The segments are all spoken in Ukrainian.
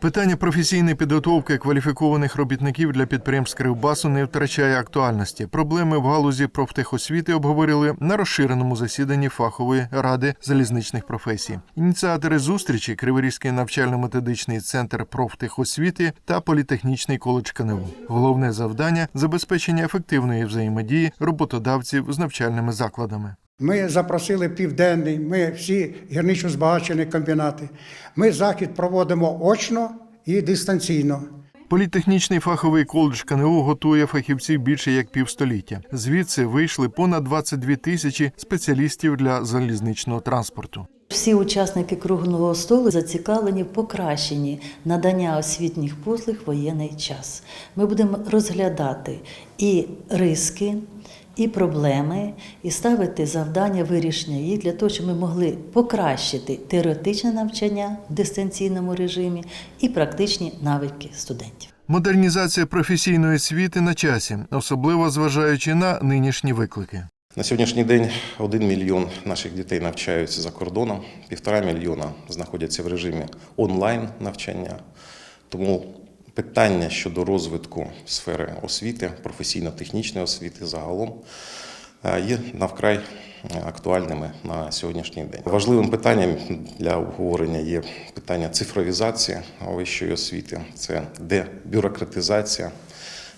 Питання професійної підготовки кваліфікованих робітників для підприємств Кривбасу не втрачає актуальності. Проблеми в галузі профтехосвіти обговорили на розширеному засіданні фахової ради залізничних професій. Ініціатори зустрічі Криворізький навчально-методичний центр профтехосвіти та політехнічний коледж КНУ. Головне завдання забезпечення ефективної взаємодії роботодавців з навчальними закладами. Ми запросили південний, ми всі гірничо збагачені комбінати. Ми захід проводимо очно і дистанційно. Політехнічний фаховий коледж КНУ готує фахівців більше як півстоліття. Звідси вийшли понад 22 тисячі спеціалістів для залізничного транспорту. Всі учасники круглого столу зацікавлені в покращенні надання освітніх послуг в воєнний час. Ми будемо розглядати і риски, і проблеми, і ставити завдання вирішення їх для того, щоб ми могли покращити теоретичне навчання в дистанційному режимі і практичні навики студентів. Модернізація професійної освіти на часі, особливо зважаючи на нинішні виклики. На сьогоднішній день один мільйон наших дітей навчаються за кордоном, півтора мільйона знаходяться в режимі онлайн навчання. Тому питання щодо розвитку сфери освіти, професійно-технічної освіти загалом е, є навкрай актуальними на сьогоднішній день. Важливим питанням для обговорення є питання цифровізації вищої освіти, це дебюрократизація.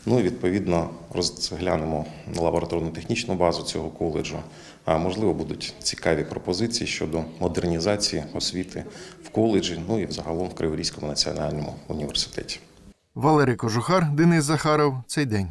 Ну і відповідно розглянемо лабораторно-технічну базу цього коледжу. А можливо будуть цікаві пропозиції щодо модернізації освіти в коледжі, ну і загалом в Криворізькому національному університеті. Валерій Кожухар, Денис Захаров. Цей день.